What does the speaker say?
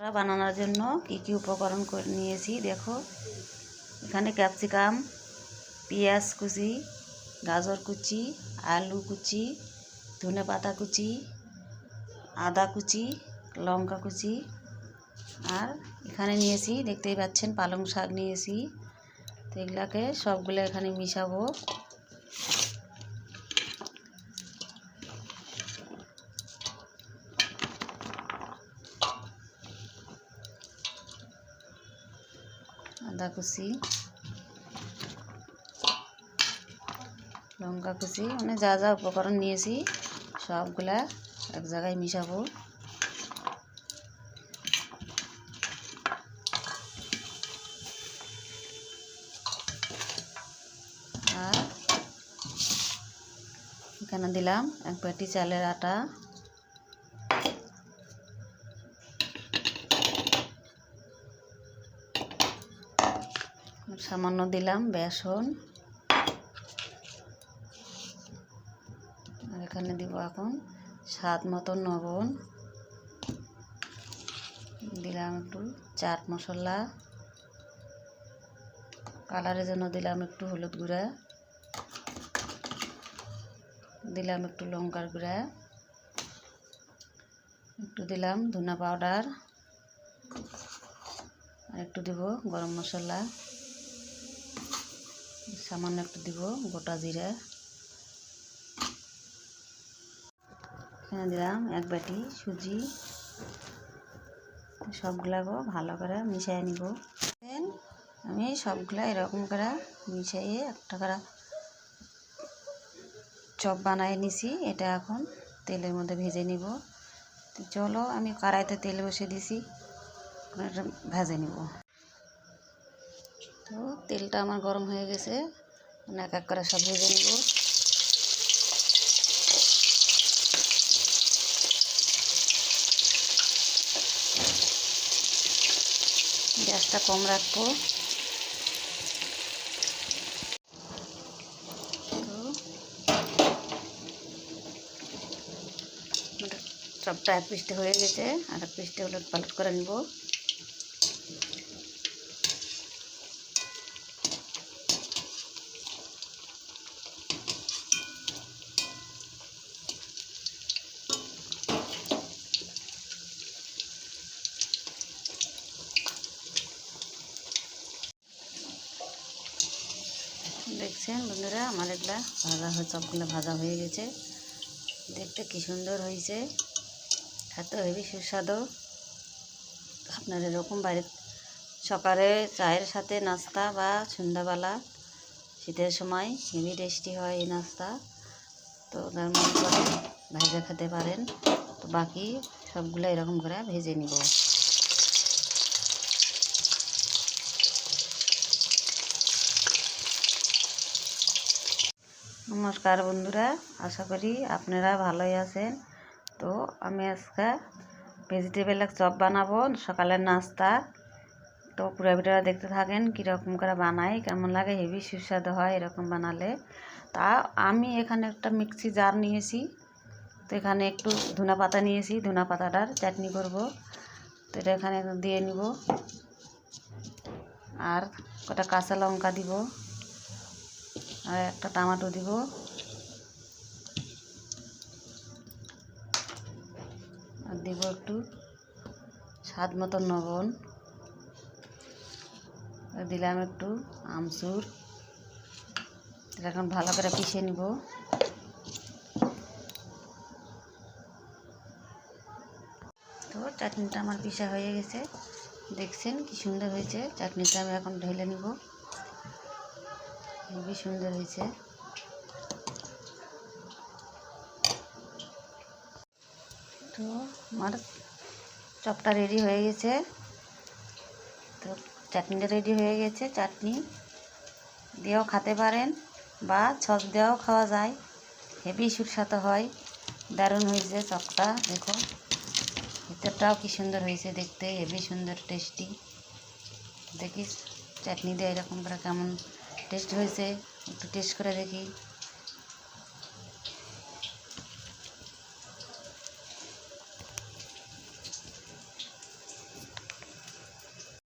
বানানোর জন্য কি কি উপকরণ করে নিয়েছি, দেখো। এখানে ক্যাপসিকাম পেঁয়াজ কুচি, গাজর কুচি, আলু কুচি, ধনে পাতা কুচি, আদা কুচি, লঙ্কা কুচি। আর এখানে নিয়েছি, দেখতেই পাচ্ছেন পালং শাক নিয়েছি। তো এগুলাকে সবগুলো এখানে মিশাবো। আদা কুচি। লঙ্কা কুচি মানে যা যা উপকরণ নিয়েছি, সবগুলা এক জায়গায় মিশাবো। আর এখানে দিলাম এক বাটি চালের আটা। সামান্য দিলাম বেসন। আর এখানে দিব এখন স্বাদ মতো লবণ। দিলাম একটু চাট মশলা। কালারের জন্য দিলাম একটু হলুদ গুঁড়া। দিলাম একটু লঙ্কার গুঁড়া। একটু দিলাম ধনা পাউডার। আর একটু দিব গরম মশলা। সামান্য একটু দিব গোটা জিরা। এখানে দিলাম এক বাটি সুজি। সবগুলাকে ভালো করে মিশিয়ে নিব। দেন আমি সবগুলা এরকম করে মিশিয়ে একটা করে চপ বানিয়ে নিছি। এটা এখন তেলের মধ্যে ভেজে নিব। চলো আমি কড়াইতে তেল বসে দিছি। ভেজে নিব। তো তেলটা আমার গরম হয়ে গেছে। মানে এক এক করে সব ভেজে নিব। গ্যাসটা কম রাখব। সবটা এক পিসটা হয়ে গেছে। আর এক পিসটা উলট পালট করে নিব। দেখছেন বন্ধুরা, আমার এগুলা ভাজা হয়ে সবগুলো ভাজা হয়ে গেছে। দেখতে কি সুন্দর হয়েছে। এত হেবি সুস্বাদু। আপনার এরকম বাড়ি সকালে চায়ের সাথে নাস্তা বা সন্ধ্যাবেলা শীতের সময় হেভি টেস্টি হয় এই নাস্তা। তো তার মনে করে ভেজে খেতে পারেন। তো বাকি সবগুলো এরকম করে ভেজে নিব। নমস্কার বন্ধুরা, আশা করি আপনারা ভালোই আছেন। তো আমি আজকে ভেজিটেবল এক চপ বানাবো, সকালের নাস্তা। তো পুরো দেখতে থাকেন, কীরকম করে বানাই, কেমন লাগে, হেভি সুস্বাদু হয় এরকম বানালে। তা আমি এখানে একটা মিক্সি জার নিয়েছি, তো এখানে একটু ধনা পাতা নিয়েছি, ধনা পাতাটার চাটনি করব। তো এটা এখানে দিয়ে নিব। আর কটা কাঁচা লঙ্কা দিব। আর একটা টমাটো দিব। আর দিব একটু স্বাদ মতো আর দিলাম একটু আমচুর। এখন ভালো করে পিষে নিব। তো চাটনিটা আমার পিষা হয়ে গেছে। দেখছেন কি সুন্দর হয়েছে। চাটনিটা আমি এখন ঢেলে নিব। খুবই সুন্দর হয়েছে। তো আমার চপটা রেডি হয়ে গেছে। তো চাটনিটা রেডি হয়ে গেছে, চাটনি। দিয়েও খেতে পারেন বা ছক দিয়েও খাওয়া যায়। হেভি সুস্বাদু হয়। দারুণ হয়েছে চপটা, দেখো। ভিতরটাও কি সুন্দর হয়েছে দেখতে, হেভি সুন্দর টেস্টি দেখিস, চাটনি দিয়ে এরকম করে কেমন টেস্ট হয়েছে একটু টেস্ট করে দেখি।